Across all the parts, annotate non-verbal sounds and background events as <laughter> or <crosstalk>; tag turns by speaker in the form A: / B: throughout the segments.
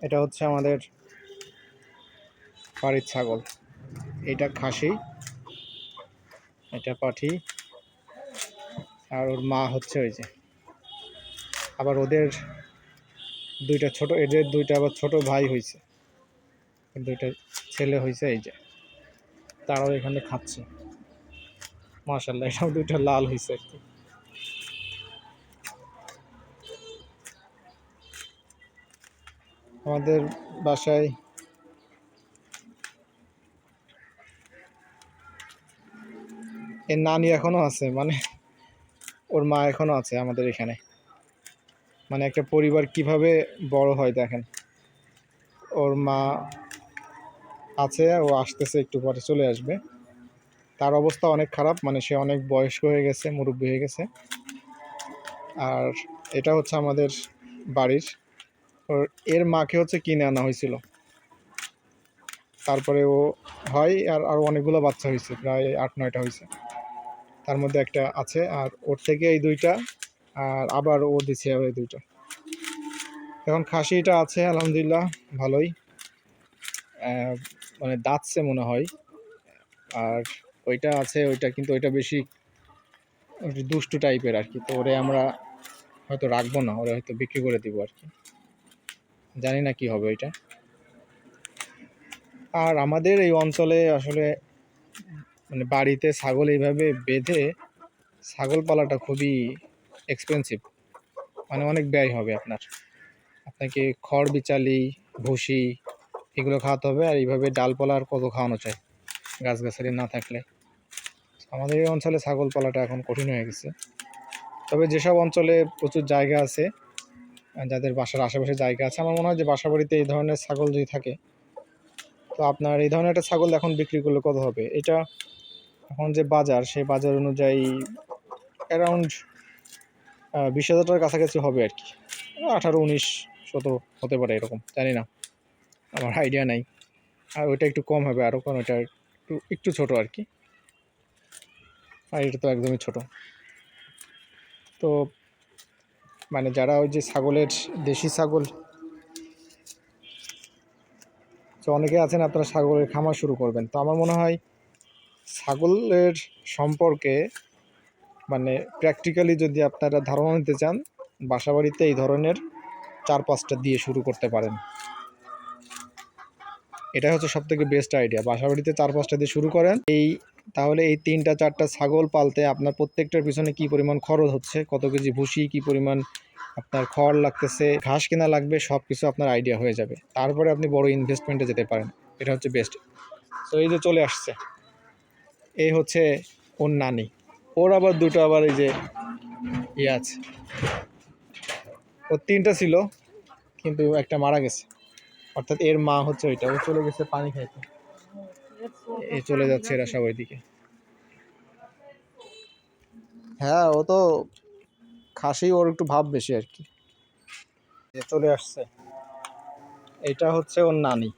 A: এটা হচ্ছে আমাদের বাড়ির ছাগল। এটা খাসি। এটা পাঠি। আর ওর মা হচ্ছে ওই যে। আবার ওদের দুইটা ছোট, এদের দুইটা আবার ছোট ভাই হয়েছে দুইটা ছেলে হয়েছে এই যে। তারাও এখানে খাচ্ছে। মাশাল্লাহ এটাও দুইটা লাল হয়েছে আর কি। আমাদের বাসায়। এর নানি এখনও আছে মানে ওর মা এখনও আছে আমাদের এখানে। মানে একটা পরিবার কীভাবে বড় হয় দেখেন। ওর মা আছে, ও আসতেছে একটু পরে চলে আসবে। তার অবস্থা অনেক খারাপ মানে সে অনেক বয়স্ক হয়ে গেছে, মুরব্বী হয়ে গেছে। আর এটা হচ্ছে আমাদের বাড়ির এর মাকে হচ্ছে কিনে আনা হয়েছিল। তারপরে ও হয় আর আরও অনেকগুলো বাচ্চা হয়েছে, প্রায় আট, নয়টা হয়েছে। তার মধ্যে একটা আছে আর ওর থেকে এই দুইটা আর আবার ও দিছে আবার এই দুইটা। এখন খাসিটা আছে, আলহামদুলিল্লাহ, ভালোই। মানে দাঁতছে মনে হয়। আর ওইটা আছে, ওইটা কিন্তু ওইটা বেশি দুষ্টু টাইপের আর কি। তো ওরে আমরা হয়তো রাখব না, ওরে হয়তো বিক্রি করে দিব আর কি। জানি না কি হবে ওইটা আর আমাদের এই অঞ্চলে আসলে মানে বাড়িতে ছাগল এইভাবে বেঁধে ছাগল পালাটা খুবই এক্সপেন্সিভ মানে অনেক ব্যয় হবে আপনার। আপনাকে খড় বিচালি, ভুসি এগুলো খাওয়াতে হবে আর এইভাবে ডালপালা আর কত খাওয়ানো চাই গাছগাছালি না থাকলে। আমাদের এই অঞ্চলে ছাগল পালাটা এখন কঠিন হয়ে গেছে। তবে যেসব অঞ্চলে প্রচুর জায়গা আছে যাদের বাসার আশেপাশে জায়গা আছে, আমার মনে হয় যে বাসা বাড়িতে এই ধরনের ছাগল যদি থাকে, তো আপনার এই ধরনের একটা ছাগল এখন বিক্রি করলে কত হবে? এটা এখন যে বাজার, সেই বাজার অনুযায়ী অ্যারাউন্ড বিশ হাজার টাকার কাছাকাছি হবে আর কি। আঠারো, উনিশ, সতেরো হতে পারে এরকম, জানি না। আমার আইডিয়া নাই। আর ওইটা একটু কম হবে আরও কারণ ওইটা একটু একটু ছোট আর কি। আর এটা তো একদমই ছোট। তো মানে যারা ওই যে ছাগলের দেশি ছাগল, তো অনেকে আছেন আপনারা ছাগলের খামার শুরু করবেন। তো আমার মনে হয় ছাগলের সম্পর্কে মানে প্র্যাকটিক্যালি যদি আপনারা ধারণা নিতে চান, বাসাবাড়িতে এই ধরনের চার পাঁচটা দিয়ে শুরু করতে পারেন। এটা হচ্ছে সব থেকে বেস্ট আইডিয়া বাসাবাড়িতে চার পাঁচটা দিয়ে শুরু করেন। এই তাহলে এই তিনটা, চারটা ছাগল পালতে আপনার প্রত্যেকটার পিছনে কি পরিমাণ খরচ হচ্ছে? কত কেজি ভুসি, কি পরিমাণ আপনার খড় লাগতেছে? ঘাস কেনা লাগবে সব কিছু আপনার আইডিয়া হয়ে যাবে। তারপরে আপনি বড় ইনভেস্টমেন্টে যেতে পারেন। এটা হচ্ছে বেস্ট তো এই যে চলে আসছে। এই হচ্ছে ওর নানি। ওর আবার দুটো আবার এই যে ইয়ে আছে। ওর তিনটা ছিল, কিন্তু একটা মারা গেছে। অর্থাৎ এর মা হচ্ছে ওইটা। ও চলে গেছে পানি খাইতে। চলে যাচ্ছে এরা সব ওইদিকে। হ্যাঁ ও তো খাসি ওর একটু ভাব বেশি আর কি। এ চলে আসছে। এটা হচ্ছে ওর নানি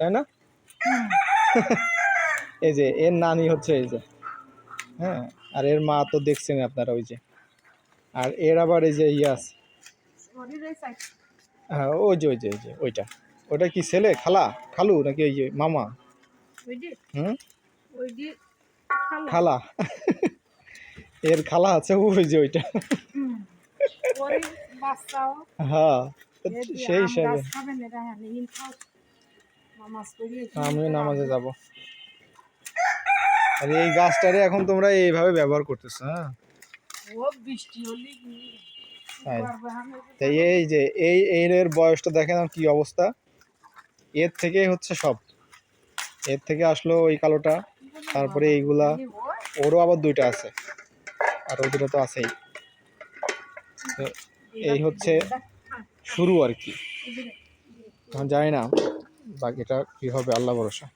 A: তাই না? এই যে এর নানি হচ্ছে এই যে। হ্যাঁ আর এর মা তো দেখছেন আপনারা ওই যে। আর এর আবার এই যে ইয়াস হ্যাঁ ওই যে ওই যে ওই যে ওইটা। ওটা কি ছেলে? খালা? খালু নাকি ওই যে মামা? হুম? খালা। <laughs> এর খালা আছে ওই যে ওইটা। হ্যাঁ সেই হিসাবে। আমিও নামাজে যাব। আর এই গাছটারে এখন তোমরা এইভাবে ব্যবহার করতেছো হ্যাঁ? তাই। এই যে এই এর এর বয়সটা দেখেন কি অবস্থা। এর থেকে হচ্ছে সব। এর থেকে আসলো ওই কালোটা, তারপরে এইগুলা, ওরও আবার দুইটা আছে। আর ওই দুটো তো আছেই। তো এই হচ্ছে শুরু আর কি। জানি না, বাকিটা কী হবে, আল্লাহ ভরসা।